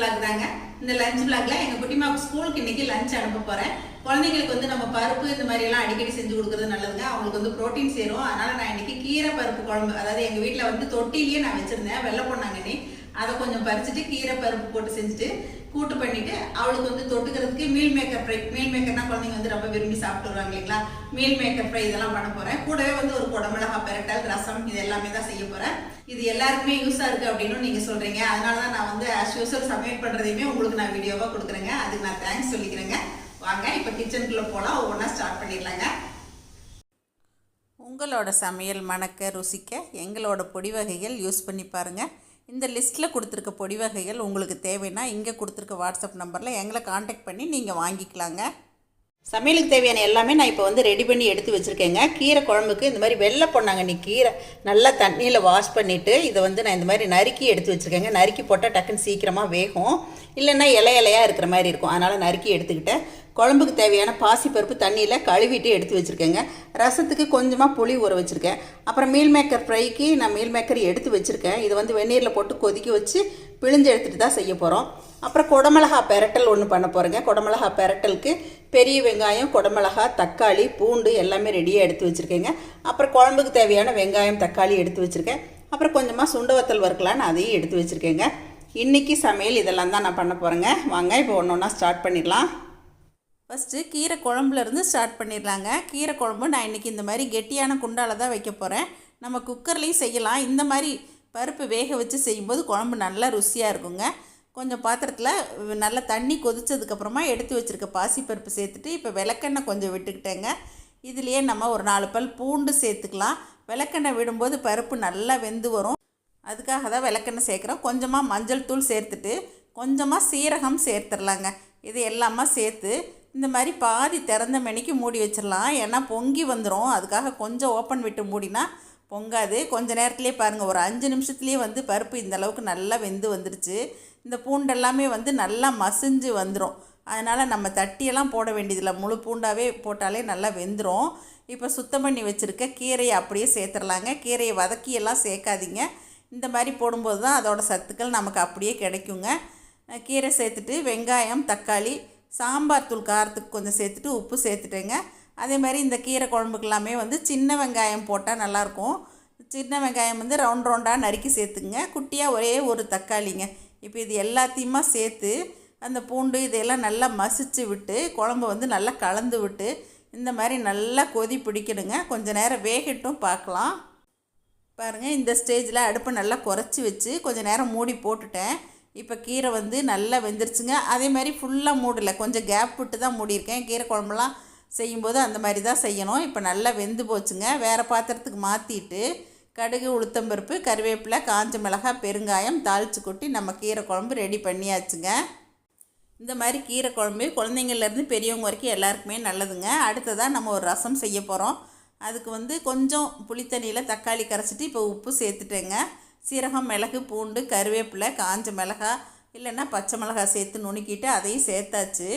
Black தாங்க. இந்த lunch பிளாக்ல எங்க குட்டிமாவுக்கு ஸ்கூலுக்கு இன்னைக்கு லஞ்ச் அனுப்ப போறேன். குழந்தைங்களுக்கு வந்து நம்ம பருப்பு இந்த மாதிரி எல்லாம் அடிக்கடி செஞ்சு கொடுக்கறது நல்லதுங்க. அவங்களுக்கு வந்து ப்ரோட்டீன் சேரும். அதனால நான் இன்னைக்கு கீரை பருப்பு குழம்பு அதாவது எங்க வீட்டில் வந்து தொட்டிலேயே நான் வச்சிருந்தேன். வெள்ளை பொண்ணாங்கண்ணி அதை கொஞ்சம் பறிச்சுட்டு கீரை பருப்பு போட்டு செஞ்சுட்டு கூட்டு பண்ணிட்டு அவளுக்கு வந்து தொட்டுக்கிறதுக்கு மீல் மேக்கர் ஃப்ரை மீல் மேக்கர்னா குழந்தைங்க வந்து ரொம்ப விரும்பி சாப்பிட்டு வருவாங்க இல்லைங்களா? மீல் மேக்கர் ஃப்ரை இதெல்லாம் பண்ண போறேன். கூடவே வந்து ஒரு குடமிளகா பெரட்டல் ரசம் இது எல்லாமே தான் செய்ய போறேன். இது எல்லாருக்குமே யூஸா இருக்கு அப்படின்னு நீங்க சொல்றீங்க. அதனால தான் நான் வந்து ஆஸ் யூஸ்வல் சமையல் பண்றதையுமே உங்களுக்கு நான் வீடியோவா கொடுக்குறேங்க. அதுக்கு நான் தேங்க்ஸ் சொல்லிக்கிறேங்க. வாங்க இப்போ கிச்சனுக்குள்ள போலாம். ஒவ்வொன்றா ஸ்டார்ட் பண்ணிடலாங்க. உங்களோட சமையல் மணக்க ருசிக்க எங்களோட பொடி வகைகள் யூஸ் பண்ணி பாருங்கள் இந்த லிஸ்ட்டில் கொடுத்துருக்க பொடி வகைகள் உங்களுக்கு தேவைன்னா இங்கே கொடுத்துருக்க வாட்ஸ்அப் நம்பரில் எங்களை காண்டாக்ட் பண்ணி நீங்கள் வாங்கிக்கலாங்க. சமையலுக்கு தேவையான எல்லாமே நான் இப்போ வந்து ரெடி பண்ணி எடுத்து வச்சுருக்கேங்க. கீரை குழம்புக்கு இந்த மாதிரி வெள்ளை பொண்ணாங்கண்ணி கீரை நல்லா தண்ணியில் வாஷ் பண்ணிவிட்டு இதை வந்து நான் இந்த மாதிரி நறுக்கி எடுத்து வச்சுருக்கேங்க. நறுக்கி போட்டால் டக்குன்னு சீக்கிரமாக வேகும். இல்லைன்னா இலை இலையாக இருக்கிற மாதிரி இருக்கும். அதனால் நறுக்கி எடுத்துக்கிட்டேன். குழம்புக்கு தேவையான பாசிப்பருப்பு தண்ணியில் கழுவிட்டு எடுத்து வச்சுருக்கேங்க. ரசத்துக்கு கொஞ்சமாக புளி ஊற வச்சுருக்கேன். அப்புறம் மீல் மேக்கர் ஃப்ரைக்கு நான் மீல் மேக்கர் எடுத்து வச்சுருக்கேன். இதை வந்து வெந்நீரில் போட்டு கொதிக்க வச்சு பிழிஞ்சு எடுத்துகிட்டு தான் செய்ய போகிறோம் அப்புறம் குடமிளகா பெரட்டல் ஒன்று பண்ண போகிறேங்க குடமிளகா பெரட்டலுக்கு பெரிய வெங்காயம் குடமிளகா தக்காளி பூண்டு எல்லாமே ரெடியாக எடுத்து வச்சுருக்கேங்க. அப்புறம் குழம்புக்கு தேவையான வெங்காயம் தக்காளி எடுத்து வச்சுருக்கேன். அப்புறம் கொஞ்சமாக சுண்ட வத்தல் வறுக்கலான்னு அதையும் எடுத்து வச்சுருக்கேங்க. இன்றைக்கி சமையல் இதெல்லாம் தான் நான் பண்ண போகிறேங்க வாங்க இப்போ ஒன்று ஒன்றா ஸ்டார்ட் பண்ணிடலாம். ஃபஸ்ட்டு கீரை குழம்புலேருந்து ஸ்டார்ட் பண்ணிடலாங்க. கீரை குழம்பு நான் இன்றைக்கி இந்த மாதிரி கெட்டியான குண்டால தான் வைக்க போகிறேன் நம்ம குக்கர்லேயும் செய்யலாம். இந்த மாதிரி பருப்பு வேக வச்சு செய்யும்போது குழம்பு நல்லா ருசியாக இருக்குங்க. கொஞ்சம் பாத்திரத்தில் நல்லா தண்ணி கொதிச்சதுக்கப்புறமா எடுத்து வச்சுருக்க பாசிப்பருப்பு சேர்த்துட்டு இப்போ விளக்கெண்ணெய் கொஞ்சம் விட்டுக்கிட்டேங்க. இதுலேயே நம்ம ஒரு நாலு பல் பூண்டு சேர்த்துக்கலாம். விளக்கெண்ணெய் விடும்போது பருப்பு நல்லா வெந்து வரும். அதுக்காக தான் விளக்கெண்ணெய் சேர்க்குறோம். கொஞ்சமாக மஞ்சள் தூள் சேர்த்துட்டு கொஞ்சமாக சீரகம் சேர்த்துடலாங்க. இது எல்லாமே சேர்த்து இந்த மாதிரி பாதி திறந்த மணிக்கு மூடி வச்சிடலாம். ஏன்னா பொங்கி வந்துடும் அதுக்காக கொஞ்சம் ஓப்பன் விட்டு மூடினா பொங்காது. கொஞ்சம் நேரத்துலேயே பாருங்கள் ஒரு அஞ்சு நிமிஷத்துலேயே வந்து பருப்பு இந்த அளவுக்கு நல்லா வெந்து வந்துருச்சு. இந்த பூண்டு எல்லாமே வந்து நல்லா மசிஞ்சு வந்துடும் அதனால் நம்ம தட்டியெல்லாம் போட வேண்டியதில்லை. முழு பூண்டாவே போட்டாலே நல்லா வெந்துடும் இப்போ சுத்தம் பண்ணி வச்சுருக்க கீரையை அப்படியே சேர்த்துடலாங்க. கீரையை வதக்கியெல்லாம் சேர்க்காதீங்க. இந்த மாதிரி போடும்போது தான் அதோடய சத்துக்கள் நமக்கு அப்படியே கிடைக்குங்க. கீரை சேர்த்துட்டு வெங்காயம் தக்காளி சாம்பார் தூள் காரத்துக்கு கொஞ்சம் சேர்த்துட்டு உப்பு சேர்த்துட்டேங்க. அதே மாதிரி இந்த கீரை குழம்புக்கெல்லாமே வந்து சின்ன வெங்காயம் போட்டால் நல்லாயிருக்கும். சின்ன வெங்காயம் வந்து ரவுண்ட் ரவுண்டாக நறுக்கி சேர்த்துக்குங்க. குட்டியாக ஒரே ஒரு தக்காளிங்க. இப்போ இது எல்லாத்தையுமா சேர்த்து அந்த பூண்டு இதெல்லாம் நல்லா மசிச்சு விட்டு குழம்பு வந்து நல்லா கலந்து விட்டு இந்த மாதிரி நல்லா கொதி பிடிக்கணுங்க. கொஞ்சம் நேரம் வேகட்டும் பார்க்கலாம். பாருங்கள் இந்த ஸ்டேஜில் அடுப்பை நல்லா குறைச்சி வச்சு கொஞ்சம் நேரம் மூடி போட்டுட்டேன். இப்போ கீரை வந்து நல்லா வெந்துருச்சுங்க. அதே மாதிரி ஃபுல்லாக மூடலை. கொஞ்சம் கேப் விட்டு தான் மூடியிருக்கேன். கீரை குழம்புலாம் செய்யும்போது அந்த மாதிரி தான் செய்யணும். இப்போ நல்லா வெந்து போச்சுங்க. வேறு பாத்திரத்துக்கு மாற்றிட்டு கடுகு உளுத்தம்பருப்பு கருவேப்பிலை காஞ்ச மிளகாய் பெருங்காயம் தாளித்து கொட்டி நம்ம கீரை குழம்பு ரெடி பண்ணியாச்சுங்க. இந்த மாதிரி கீரை குழம்பு குழந்தைங்கள்லேருந்து பெரியவங்க வரைக்கும் எல்லாருக்குமே நல்லதுங்க. அடுத்ததாக நம்ம ஒரு ரசம் செய்ய போகிறோம் அதுக்கு வந்து கொஞ்சம் புளித்தண்ணியில் தக்காளி கரைச்சிட்டு இப்போ உப்பு சேர்த்துட்டேங்க. சீரகம் மிளகு பூண்டு கருவேப்பிலை காஞ்ச மிளகாய் இல்லைன்னா பச்சை மிளகாய் சேர்த்து நுணுக்கிட்டு அதையும் சேர்த்தாச்சு.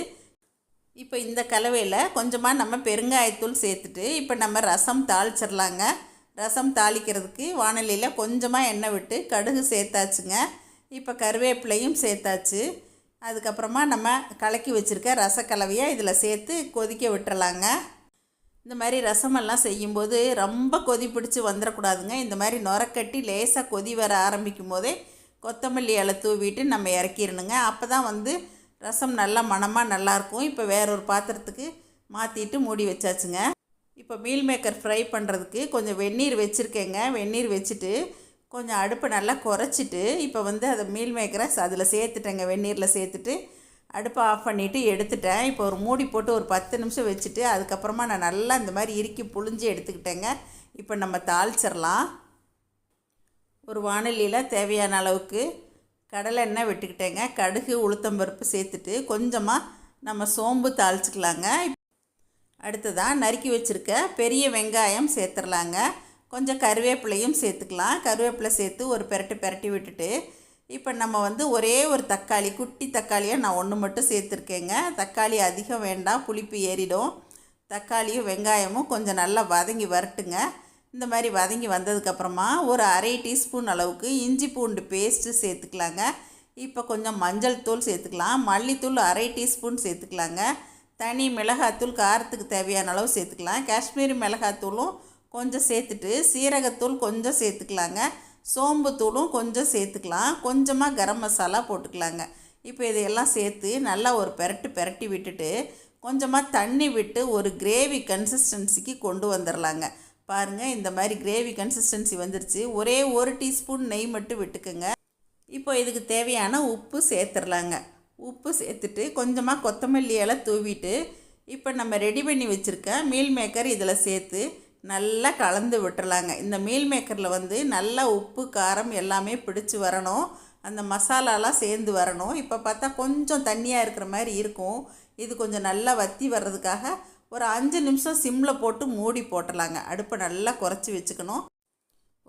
இப்போ இந்த கலவையில் கொஞ்சமாக நம்ம பெருங்காயத்தூள் சேர்த்துட்டு இப்போ நம்ம ரசம் தாளிச்சிடலாங்க. ரசம் தாளிக்கிறதுக்கு வானலியில் கொஞ்சமாக எண்ணெய் விட்டு கடுகு சேர்த்தாச்சுங்க. இப்போ கருவேப்பிலையும் சேர்த்தாச்சு. அதுக்கப்புறமா நம்ம கலக்கி வச்சுருக்க ரசக்கலவையை இதில் சேர்த்து கொதிக்க விட்டுறலாங்க. இந்த மாதிரி ரசமெல்லாம் செய்யும்போது ரொம்ப கொதி பிடிச்சி வந்துடக்கூடாதுங்க. இந்த மாதிரி நுரக்கட்டி லேசாக கொதி வர ஆரம்பிக்கும் போதே கொத்தமல்லி இலை தூவிட்டு நம்ம இறக்கிடணுங்க. அப்போ தான் வந்து ரசம் நல்லா மணமாக நல்லாயிருக்கும். இப்போ வேறொரு பாத்திரத்துக்கு மாற்றிட்டு மூடி வச்சாச்சுங்க. இப்போ மீல் மேக்கர் ஃப்ரை பண்ணுறதுக்கு கொஞ்சம் வெந்நீர் வச்சுருக்கேங்க. வெந்நீர் வச்சுட்டு கொஞ்சம் அடுப்பை நல்லா குறைச்சிட்டு இப்போ வந்து அதை மீல் மேக்கரை அதில் சேர்த்துட்டேங்க. வெந்நீரில் சேர்த்துட்டு அடுப்பை ஆஃப் பண்ணிவிட்டு எடுத்துட்டேன். இப்போ ஒரு மூடி போட்டு ஒரு பத்து நிமிஷம் வச்சுட்டு அதுக்கப்புறமா நான் நல்லா இந்த மாதிரி இறுக்கி புழிஞ்சு எடுத்துக்கிட்டேங்க. இப்போ நம்ம தாளிச்சிடலாம். ஒரு வானொலியில் தேவையான அளவுக்கு கடலை எண்ணெய் விட்டுக்கிட்டேங்க. கடுகு உளுத்தம்பருப்பு சேர்த்துட்டு கொஞ்சமாக நம்ம சோம்பு தாளிச்சிக்கலாங்க. அடுத்ததாக நறுக்கி வச்சுருக்க பெரிய வெங்காயம் சேர்த்துடலாங்க. கொஞ்சம் கருவேப்பிலையும் சேர்த்துக்கலாம். கருவேப்பிலை சேர்த்து ஒரு பெரட்டு பெரட்டி விட்டுட்டு இப்போ நம்ம வந்து ஒரே ஒரு தக்காளி குட்டி தக்காளியாக நான் ஒன்று மட்டும் சேர்த்துருக்கேங்க. தக்காளி அதிகம் வேண்டாம் புளிப்பு ஏறிடும். தக்காளியும் வெங்காயமும் கொஞ்சம் நல்லா வதங்கி வரட்டுங்க. இந்த மாதிரி வதங்கி வந்ததுக்கப்புறமா ஒரு அரை டீஸ்பூன் அளவுக்கு இஞ்சி பூண்டு பேஸ்ட்டு சேர்த்துக்கலாங்க. இப்போ கொஞ்சம் மஞ்சள் தூள் சேர்த்துக்கலாம். மல்லித்தூள் அரை டீஸ்பூன் சேர்த்துக்கலாங்க. தனி மிளகாத்தூள் காரத்துக்கு தேவையான அளவு சேர்த்துக்கலாம். காஷ்மீரி மிளகாத்தூளும் கொஞ்சம் சேர்த்துட்டு சீரகத்தூள் கொஞ்சம் சேர்த்துக்கலாங்க. சோம்புத்தூளும் கொஞ்சம் சேர்த்துக்கலாம். கொஞ்சமாக கரம் மசாலா போட்டுக்கலாங்க. இப்போ இதையெல்லாம் சேர்த்து நல்லா ஒரு பெரட்டு பெரட்டி விட்டுட்டு கொஞ்சமாக தண்ணி விட்டு ஒரு கிரேவி கன்சிஸ்டன்சிக்கு கொண்டு வந்துடலாங்க பாருங்கள் இந்த மாதிரி கிரேவி கன்சிஸ்டன்சி வந்துருச்சு. ஒரே ஒரு டீஸ்பூன் நெய் மட்டும் விட்டுக்குங்க. இப்போ இதுக்கு தேவையான உப்பு சேர்த்துடலாங்க உப்பு சேர்த்துட்டு கொஞ்சமாக கொத்தமல்லி இலை தூவிட்டு இப்போ நம்ம ரெடி பண்ணி வச்சுருக்க மீல் மேக்கர் இதில் சேர்த்து நல்லா கலந்து விட்டுறலாங்க. இந்த மீல் மேக்கரில் வந்து நல்லா உப்பு காரம் எல்லாமே பிடிச்சி வரணும். அந்த மசாலாலாம் சேர்ந்து வரணும். இப்போ பார்த்தா கொஞ்சம் தண்ணியாக இருக்கிற மாதிரி இருக்கும். இது கொஞ்சம் நல்லா வத்தி வர்றதுக்காக ஒரு அஞ்சு நிமிஷம் சிம்மில் போட்டு மூடி போட்டலாங்க அடுப்பை நல்லா குறைச்சி வச்சுக்கணும்.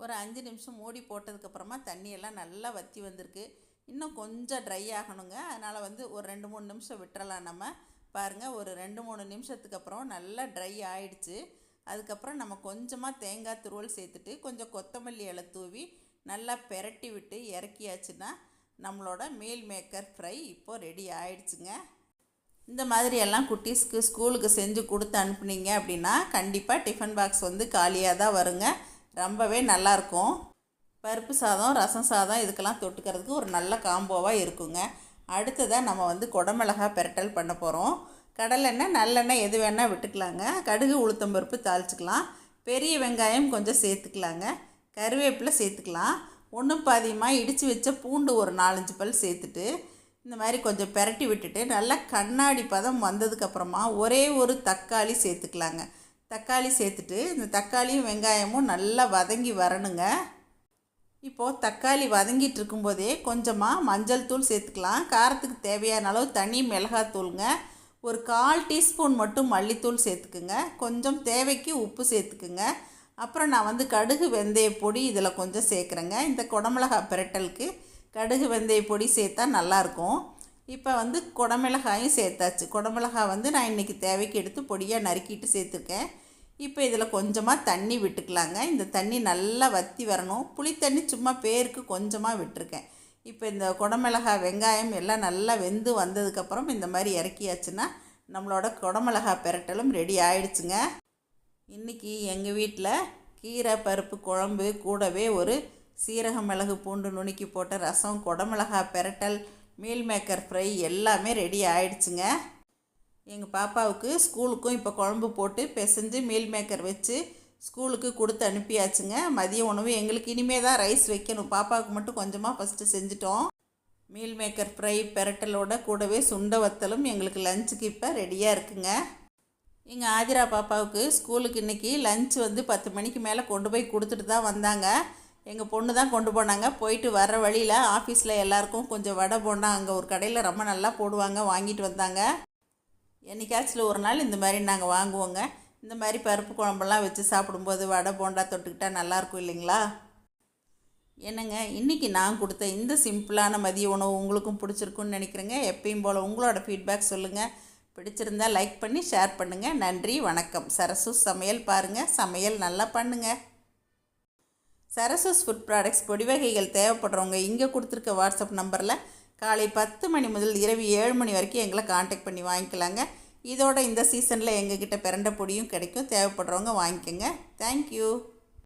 ஒரு அஞ்சு நிமிஷம் மூடி போட்டதுக்கப்புறமா தண்ணியெல்லாம் நல்லா வற்றி வந்திருக்கு. இன்னும் கொஞ்சம் ட்ரை ஆகணுங்க. அதனால் வந்து ஒரு ரெண்டு மூணு நிமிஷம் விட்டுறலாம் நம்ம. பாருங்கள் ஒரு ரெண்டு மூணு நிமிஷத்துக்கு அப்புறம் நல்லா ட்ரை ஆயிடுச்சு. அதுக்கப்புறம் நம்ம கொஞ்சமாக தேங்காய் துருவல் சேர்த்துட்டு கொஞ்சம் கொத்தமல்லி இலை தூவி நல்லா பெரட்டி விட்டு இறக்கியாச்சுன்னா நம்மளோட மீல் மேக்கர் ஃப்ரை இப்போது ரெடி ஆயிடுச்சுங்க. இந்த மாதிரி எல்லாம் குட்டீஸ்க்கு ஸ்கூலுக்கு செஞ்சு கொடுத்து அனுப்புனீங்க அப்படின்னா கண்டிப்பாக டிஃபன் பாக்ஸ் வந்து காலியாக தான் வருங்க. ரொம்பவே நல்லாயிருக்கும் பருப்பு சாதம் ரசம் சாதம் இதுக்கெல்லாம் தொட்டுக்கிறதுக்கு ஒரு நல்ல காம்போவாக இருக்குங்க. அடுத்ததாக நம்ம வந்து குடமிளகா பெரட்டல் பண்ண போகிறோம் கடலெண்ணெய் நல்லெண்ணெய் எது வேணால் விட்டுக்கலாங்க. கடுகு உளுத்தம்பருப்பு தாளிச்சுக்கலாம். பெரிய வெங்காயம் கொஞ்சம் சேர்த்துக்கலாங்க. கருவேப்பிலை சேர்த்துக்கலாம். ஒன்றும் பாதியமாக இடித்து வச்ச பூண்டு ஒரு நாலஞ்சு பல் சேர்த்துட்டு இந்த மாதிரி கொஞ்சம் பெரட்டி விட்டுட்டு நல்லா கண்ணாடி பதம் வந்ததுக்கப்புறமா ஒரே ஒரு தக்காளி சேர்த்துக்கலாங்க. தக்காளி சேர்த்துட்டு இந்த தக்காளியும் வெங்காயமும் நல்லா வதங்கி வரணுங்க. இப்போது தக்காளி வதங்கிட்டு இருக்கும்போதே கொஞ்சமாக மஞ்சள் தூள் சேர்த்துக்கலாம். காரத்துக்கு தேவையான அளவு தனி மிளகாத்தூளுங்க. ஒரு கால் டீஸ்பூன் மட்டும் மல்லித்தூள் சேர்த்துக்குங்க. கொஞ்சம் தேவைக்கு உப்பு சேர்த்துக்குங்க. அப்புறம் நான் வந்து கடுகு வெந்தய பொடி இதில் கொஞ்சம் சேர்க்குறேங்க. இந்த குடமிளகா பிரட்டலுக்கு கடுகு வெந்தய பொடி சேர்த்தா நல்லாயிருக்கும். இப்போ வந்து குடமிளகாயும் சேர்த்தாச்சு. குடமிளகா வந்து நான் இன்றைக்கி தேவைக்கு எடுத்து பொடியாக நறுக்கிட்டு சேர்த்துருக்கேன். இப்போ இதில் கொஞ்சமாக தண்ணி விட்டுக்கலாங்க. இந்த தண்ணி நல்லா வற்றி வரணும். புளி தண்ணி சும்மா பேருக்கு கொஞ்சமாக விட்டுருக்கேன். இப்போ இந்த குடமிளகாய் வெங்காயம் எல்லாம் நல்லா வெந்து வந்ததுக்கப்புறம் இந்த மாதிரி இறக்கியாச்சுன்னா நம்மளோட குடமிளகா பெரட்டலும் ரெடி ஆயிடுச்சுங்க. இன்றைக்கி எங்கள் வீட்டில் கீரை பருப்பு குழம்பு கூடவே ஒரு சீரக மிளகு பூண்டு நுணுக்கி போட்ட ரசம் குடமிளகா பெரட்டல் மீல் மேக்கர் ஃப்ரை எல்லாமே ரெடி ஆயிடுச்சுங்க. எங்கள் பாப்பாவுக்கு ஸ்கூலுக்கும் இப்போ குழம்பு போட்டு பிசைஞ்சு மீல் மேக்கர் வச்சு ஸ்கூலுக்கு கொடுத்து அனுப்பியாச்சுங்க. மதிய உணவு எங்களுக்கு இனிமே தான் ரைஸ் வைக்கணும். பாப்பாவுக்கு மட்டும் கொஞ்சமாக ஃபஸ்ட்டு செஞ்சுட்டோம். மீல் மேக்கர் ஃப்ரை பெரட்டலோட கூடவே சுண்ட வத்தலும் எங்களுக்கு லஞ்சுக்கு இப்போ ரெடியாக இருக்குங்க. எங்கள் ஆதிரா பாப்பாவுக்கு ஸ்கூலுக்கு இன்றைக்கி லஞ்ச் வந்து பத்து மணிக்கு மேலே கொண்டு போய் கொடுத்துட்டு தான் வந்தாங்க. எங்கள் பொண்ணு தான் கொண்டு போனாங்க. போயிட்டு வர வழியில் ஆஃபீஸில் எல்லாருக்கும் கொஞ்சம் வடை போண்டா அங்கே ஒரு கடையில் ரொம்ப நல்லா போடுவாங்க வாங்கிட்டு வந்தாங்க. என்றைக்காச்சும் ஒரு நாள் இந்த மாதிரி நாங்கள் வாங்குவோங்க. இந்த மாதிரி பருப்பு குழம்பெல்லாம் வச்சு சாப்பிடும்போது வடை போண்டா தொட்டுக்கிட்டா நல்லாயிருக்கும் இல்லைங்களா? என்னங்க இன்றைக்கி நான் கொடுத்த இந்த சிம்பிளான மதிய உணவு உங்களுக்கும் பிடிச்சிருக்குன்னு நினைக்கிறேங்க. எப்பயும் போல் உங்களோட ஃபீட்பேக் சொல்லுங்கள் பிடிச்சிருந்தா லைக் பண்ணி ஷேர் பண்ணுங்கள் நன்றி வணக்கம். சரசூஸ் சமையல் பாருங்கள் சமையல் நல்லா பண்ணுங்கள் சரசூஸ் ஃபுட் ப்ராடக்ட்ஸ் பொடி வகைகள் தேவைப்படுறவங்க இங்கே கொடுத்துருக்க வாட்ஸ்அப் நம்பரில் காலை பத்து மணி முதல் இரவு ஏழு மணி வரைக்கும் எங்களை காண்டாக்ட் பண்ணி வாங்கிக்கலாங்க. இதோட இந்த சீசனில் எங்ககிட்ட பிறண்ட பொடியும் கிடைக்கும். தேவைப்படுறவங்க வாங்கிக்கோங்க. தேங்க்யூ